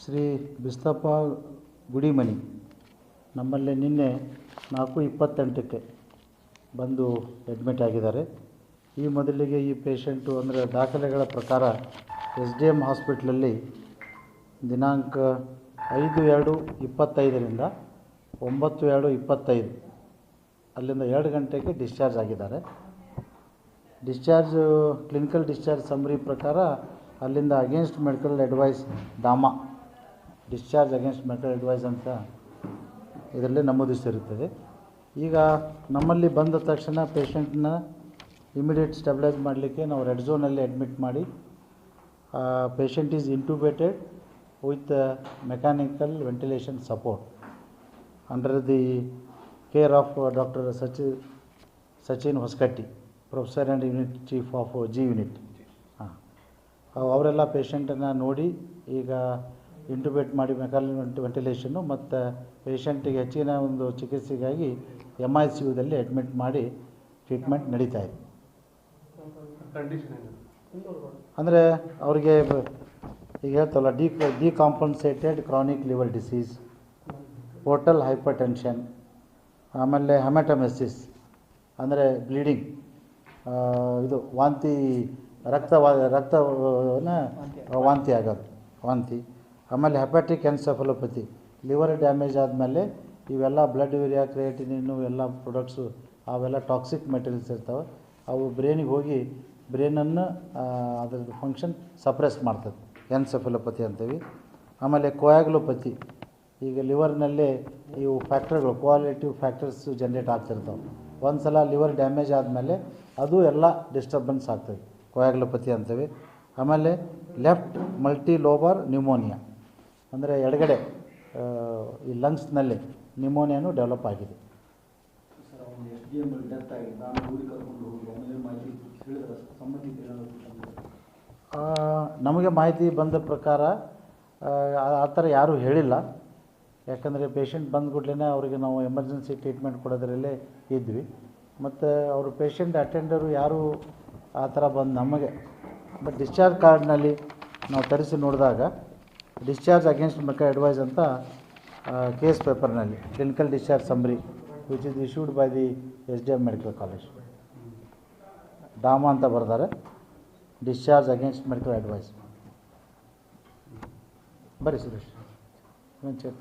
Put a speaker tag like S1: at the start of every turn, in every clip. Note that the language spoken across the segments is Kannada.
S1: ಶ್ರೀ ಬಿಸ್ತಪ್ಪ ಗುಡಿಮನಿ, ನಮ್ಮಲ್ಲಿ ನಿನ್ನೆ ನಾಲ್ಕು ಇಪ್ಪತ್ತೆಂಟಕ್ಕೆ ಬಂದು ಅಡ್ಮಿಟ್ ಆಗಿದ್ದಾರೆ. ಈ ಮೊದಲಿಗೆ ಈ ಪೇಷಂಟು ಅಂದರೆ ದಾಖಲೆಗಳ ಪ್ರಕಾರ ಎಸ್ ಡಿ ಎಂ ಹಾಸ್ಪಿಟ್ಲಲ್ಲಿ ದಿನಾಂಕ ಐದು ಎರಡು ಇಪ್ಪತ್ತೈದರಿಂದ ಒಂಬತ್ತು ಎರಡು ಇಪ್ಪತ್ತೈದು ಅಲ್ಲಿಂದ ಎರಡು ಗಂಟೆಗೆ ಡಿಸ್ಚಾರ್ಜ್ ಆಗಿದ್ದಾರೆ. ಡಿಸ್ಚಾರ್ಜ್ ಕ್ಲಿನಿಕಲ್ ಡಿಸ್ಚಾರ್ಜ್ ಸಮರಿ ಪ್ರಕಾರ ಅಲ್ಲಿಂದ against medical advice DAMA discharge against medical advice ಅಂತ ಇದರಲ್ಲಿ ನಮೂದಿಸಿರುತ್ತದೆ ಈಗ ನಮ್ಮಲ್ಲಿ ಬಂದ ತಕ್ಷಣ ಪೇಷಂಟ್ನ ಇಮಿಡಿಯೇಟ್ ಸ್ಟೆಬಿಲೈಸ್ ಮಾಡಲಿಕ್ಕೆ ನಾವು ರೆಡ್ ಝೋನಲ್ಲಿ ಅಡ್ಮಿಟ್ ಮಾಡಿ patient is intubated with mechanical ventilation support under the care of doctor Sachi Sachin Hosakatti professor and unit chief of G unit ಅವರೆಲ್ಲ ಪೇಷಂಟನ್ನು ನೋಡಿ ಈಗ ಇಂಟುಬೇಟ್ ಮಾಡಿ ವೆಂಟ್ ವೆಂಟಿಲೇಷನ್ನು ಮತ್ತು ಪೇಷಂಟಿಗೆ ಹೆಚ್ಚಿನ ಒಂದು ಚಿಕಿತ್ಸೆಗಾಗಿ ಎಂ ಐ ಸಿ ಯುದಲ್ಲಿ ಅಡ್ಮಿಟ್ ಮಾಡಿ ಟ್ರೀಟ್ಮೆಂಟ್ ನಡೀತಾ ಇದೆ. ಅಂದರೆ ಅವ್ರಿಗೆ ಈಗ ಹೇಳ್ತಲ್ಲ D decompensated chronic liver disease portal hypertension ಆಮೇಲೆ ಹೆಮಟಮೆಸಿಸ್ ಅಂದರೆ ಬ್ಲೀಡಿಂಗ್ ಇದು ವಾಂತಿ ರಕ್ತ ರಕ್ತವನ್ನು ರಕ್ತವನ್ನ ವಾಂತಿ ಆಗೋದು, ವಾಂತಿ. ಆಮೇಲೆ ಹೆಪಾಟಿಕ್ ಎನ್ಸೆಫಲೋಪತಿ, ಲಿವರ್ ಡ್ಯಾಮೇಜ್ ಆದಮೇಲೆ ಇವೆಲ್ಲ ಬ್ಲಡ್ ಯೂರಿಯಾ ಕ್ರಿಯೇಟಿನ್ ಎಲ್ಲ ಪ್ರೊಡಕ್ಟ್ಸು, ಅವೆಲ್ಲ ಟಾಕ್ಸಿಕ್ ಮೆಟೀರಿಯಲ್ಸ್ ಇರ್ತವೆ. ಅವು ಬ್ರೈನಿಗೆ ಹೋಗಿ ಬ್ರೈನನ್ನು ಅದ್ರದ್ದು ಫಂಕ್ಷನ್ ಸಪ್ರೆಸ್ ಮಾಡ್ತದೆ, ಎನ್ಸೆಫಲೋಪತಿ ಅಂತೀವಿ ಆಮೇಲೆ ಕೋಯಾಗ್ಲೋಪತಿ, ಈಗ ಲಿವರ್ನಲ್ಲೇ ಇವು ಫ್ಯಾಕ್ಟರ್ಗಳು ಕ್ವಾಲಿಟಿವ್ ಫ್ಯಾಕ್ಟರ್ಸ್ ಜನ್ರೇಟ್ ಆಗ್ತಿರ್ತಾವೆ. ಒಂದು ಸಲ ಲಿವರ್ ಡ್ಯಾಮೇಜ್ ಆದಮೇಲೆ ಅದು ಎಲ್ಲ ಡಿಸ್ಟರ್ಬೆನ್ಸ್ ಆಗ್ತದೆ. ಕೋಯಾಗ್ಲೋಪತಿ ಅಂತೀವಿ ಆಮೇಲೆ ಲೆಫ್ಟ್ ಮಲ್ಟಿ ಲೋಬರ್ ನ್ಯೂಮೋನಿಯಾ. ಅಂದರೆ ಎಡಗಡೆ ಈ ಲಂಗ್ಸ್ನಲ್ಲಿ ನ್ಯೂಮೋನಿಯಾನು ಡೆವಲಪ್ ಆಗಿದೆ. ನಮಗೆ ಮಾಹಿತಿ ಬಂದ ಪ್ರಕಾರ ಆ ಥರ ಯಾರೂ ಹೇಳಿಲ್ಲ. ಯಾಕಂದರೆ ಪೇಷಂಟ್ ಬಂದ ಕೂಡಲೇ ಅವರಿಗೆ ನಾವು ಎಮರ್ಜೆನ್ಸಿ ಟ್ರೀಟ್ಮೆಂಟ್ ಕೊಡೋದ್ರಲ್ಲೇ ಇದ್ವಿ. ಮತ್ತು ಅವರು ಪೇಷಂಟ್ ಅಟೆಂಡರು ಯಾರೂ ಆ ಥರ ಬಂದು ನಮಗೆ ಬಟ್ ಡಿಸ್ಚಾರ್ಜ್ ಕಾರ್ಡ್ನಲ್ಲಿ ನಾವು ತರಿಸಿ ನೋಡಿದಾಗ ಡಿಸ್ಚಾರ್ಜ್ ಅಗೇನ್ಸ್ಟ್ ಮೆಕ ಅಡ್ವೈಸ್ ಅಂತ ಕೇಸ್ ಪೇಪರ್ನಲ್ಲಿ clinical discharge summary which is issued by the S D M medical college DAMA ಅಂತ ಬರ್ತಾರೆ ಡಿಸ್ಚಾರ್ಜ್ ಅಗೇನ್ಸ್ಟ್ ಮೆಡಿಕಲ್ ಅಡ್ವೈಸ್ ಬರೀ ಸುರೇಶ್ ಒಂದು check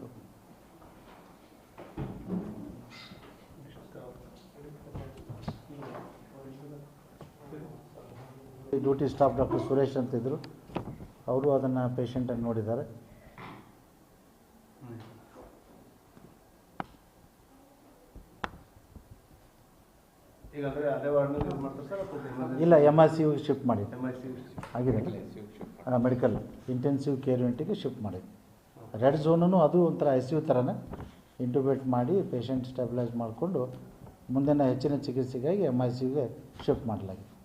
S1: duty staff doctor Suresh ಅಂತಿದ್ದರು ಅವರು ಅದನ್ನು ಪೇಷಂಟನ್ನು ನೋಡಿದ್ದಾರೆ. ಇಲ್ಲ ಎಂ ಐ ಸಿ ಯುಗೆ ಶಿಫ್ಟ್ ಮಾಡಿ ಆಗಿದೆ. ಮೆಡಿಕಲ್ ಇಂಟೆನ್ಸಿವ್ ಕೇರ್ ಯೂನಿಟಿಗೆ ಶಿಫ್ಟ್ ಮಾಡಿ ರೆಡ್ ಝೋನೂ ಅದು ಒಂಥರ ಐ ಸಿ ಯು ಥರನೇ ಇಂಟುಬೇಟ್ ಮಾಡಿ ಪೇಷಂಟ್ ಸ್ಟೆಬಿಲೈಸ್ ಮಾಡಿಕೊಂಡು ಮುಂದಿನ ಹೆಚ್ಚಿನ ಚಿಕಿತ್ಸೆಗಾಗಿ ಎಂ ಐ ಸಿ ಯುಗೆ ಶಿಫ್ಟ್ ಮಾಡಲಾಗಿದೆ